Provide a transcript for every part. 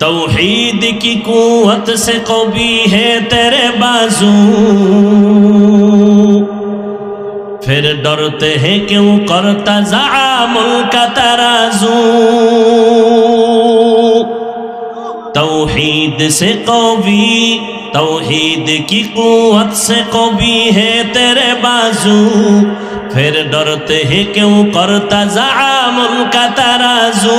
توحید کی قوت سے قوی ہے تیرے بازو پھر ڈرتے ہیں کیوں کرتا زعامل کا ترازو توحید سے قوی توحید کی قوت سے قوی ہے تیرے بازو پھر ڈرتے ہیں کیوں کرتا زعامل کا ترازو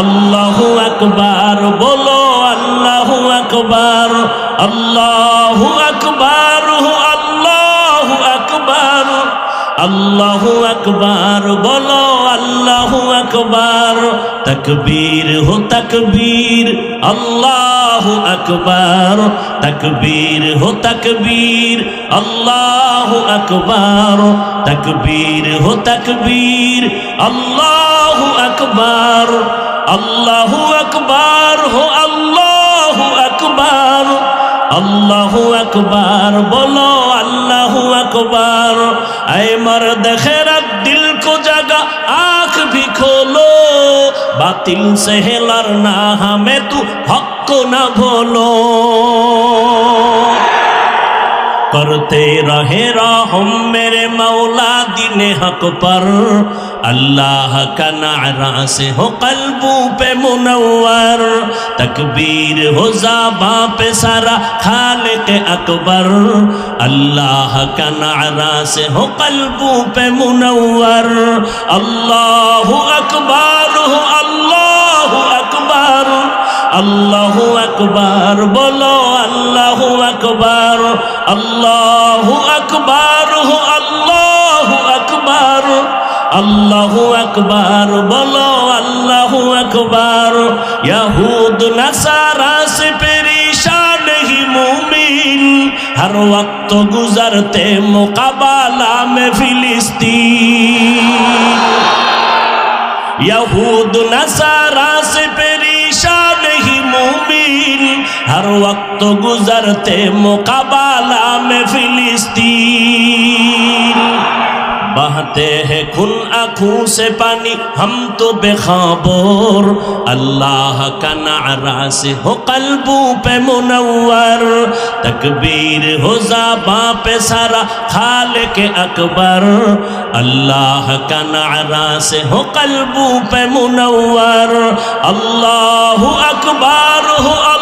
আল্লাহ আকবার, বলো আল্লাহ আকবার আল্লাহ আকবার আল্লাহ আকবার আল্লাহ আকবার, বলো আল্লাহ আকবার, তকবীর হো তকবীর, আল্লাহ আকবার, তকবীর হো তকবীর, আল্লাহ আকবার, তকবীর হো তকবীর, আল্লাহ আকবার। আল্লাহু আকবার, হো আল্লাহু আকবার আল্লাহু আকবার, বলো আল্লাহু আকবার। আয় মার দেখে রাত দিল কো জাগা, আখ ভি খোলো। বাতিল সে হেলার না, হামে তু হক না ভোলো। کرتے رہے رحم میرے مولا دین حق پر اللہ کا نعرہ سے ہو قلبوں پہ منور تکبیر ہو زابا پہ سارا خالق اکبر اللہ کا نعرہ سے ہو قلبوں پہ منور اللہ اکبر ہو আল্লাহ আকবার, বলো আল্লাহ আকবার আল্লাহ আকবার আল্লাহ আকবার আল্লাহ আকবার, বলো আল্লাহ আকবার। ইহুদ নাসারা সে পেরিশান, হি মুমিন, হর ওয়াক্ত গুজারতে মুকাবালা মে ফিলিস্তিন। ইহুদ নাসারা সে ہر وقت گزرتے مقابلہ میں فلسطین۔ بہتے ہیں کھن آنکھوں سے پانی، ہم تو بے خوابور اللہ کا نعرہ سے ہو قلبوں پہ منور۔ تکبیر ہو زاباں پہ سارا خالق اکبر۔ اللہ کا نعرہ سے ہو قلبوں پہ منور۔ اللہ اکبر ہو اللہ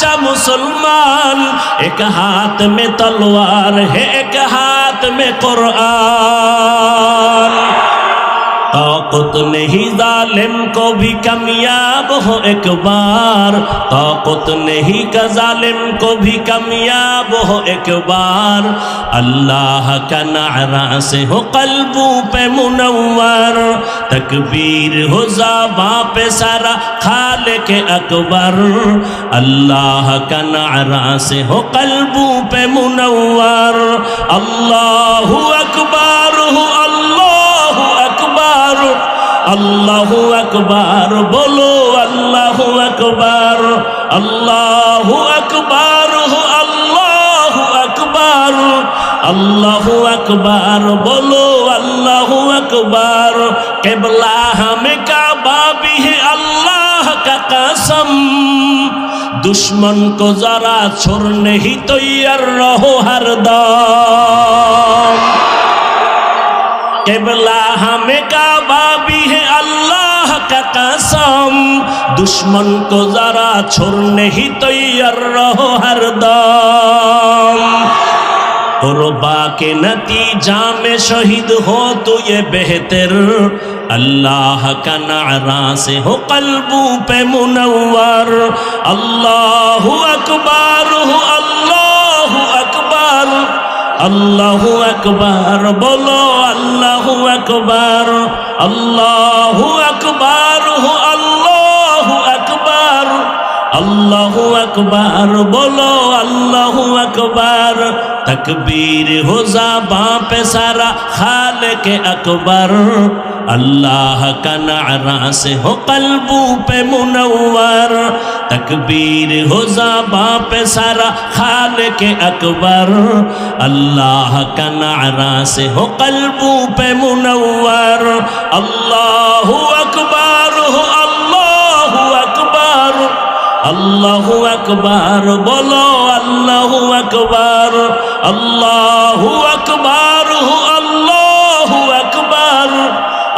سچا مسلمان ایک ہاتھ میں تلوار ہے ایک ہاتھ میں قرآن۔ طاقت نہیں ظالم کو بھی کمیاب ہو ایک بار طاقت نہیں کا ظالم کو بھی کمیاب ہو ایک بار اللہ کا نعرہ سے ہو قلبوں پہ منور تکبیر ہو زباں پہ سارا خالق اکبر اللہ کا نعرہ سے ہو قلبوں پہ منور اللہ اکبر ہو अल्लाह अकबर बोलो अल्लाह अकबर अल्लाह अकबर हो अल्लाह अकबर अल्लाह अकबर बोलो अल्लाह अकबर केबला हमें काबा भी है अल्लाह का कसम दुश्मन को जरा छोड़ने ही तैयार रहो हरदम قبلہ ہمیں کعبہ بھی ہے اللہ کا قسم۔ دشمن کو ذرا چھوڑنے ہی تیار رہو ہر دم۔ قربا کے نتیجہ میں شہید ہو تو یہ بہتر۔ اللہ کا نعرہ سے ہو قلبوں پہ منور۔ اللہ اکبر ہو अल्लाह अकबर बोलो अल्लाह अकबर अल्लाह अकबर हो अल्लाह अकबर अल्लाह अकबर बोलो अल्लाह अकबर तकबीर हो जाबा पे सारा खाल के अकबर अल्लाह का नारा से हो कल्बू पे मुनवर तकबीर हो जाबा पे सारा खाल के अकबर अल्लाह का नारा से हो कल्बू पे मुनवर अल्लाह अकबर हो अल्लाह अकबर अल्लाह अकबर बोलो अल्लाह अकबर अल्लाह अकबर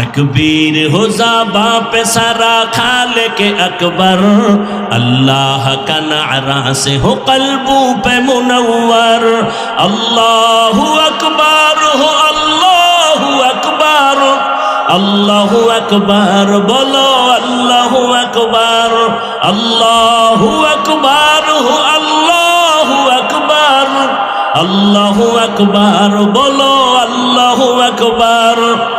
تکبیر ہو زابا پہ سارا خالق اکبر اللہ کا نعرہ سے ہو قلبوں پہ منور اللہ اکبر ہو اللہ اکبر اللہ اکبر بولو اللہ اکبر اللہ اکبر ہو اللہ اکبر اللہ اکبر بولو اللہ اکبر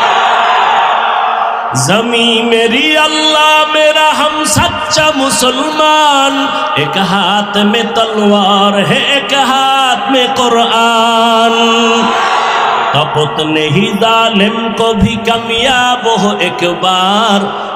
زمین میری اللہ میرا ہم سچا مسلمان ایک ہاتھ میں تلوار ہے ایک ہاتھ میں قرآن کپت نہیں ظالم کو بھی کمیاب ہو ایک بار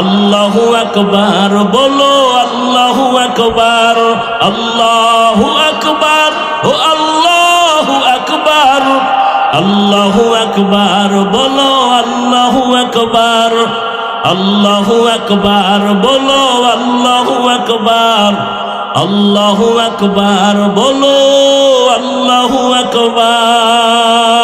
আল্লাহ আকবার, বলো আল্লাহ আকবার আল্লাহ আকবার, ও আল্লাহ আকবার আল্লাহ আকবার, বলো আল্লাহ আকবার আল্লাহ আকবার, বলো আল্লাহ আকবার আল্লাহ আকবার, বলো আল্লাহ আকবার।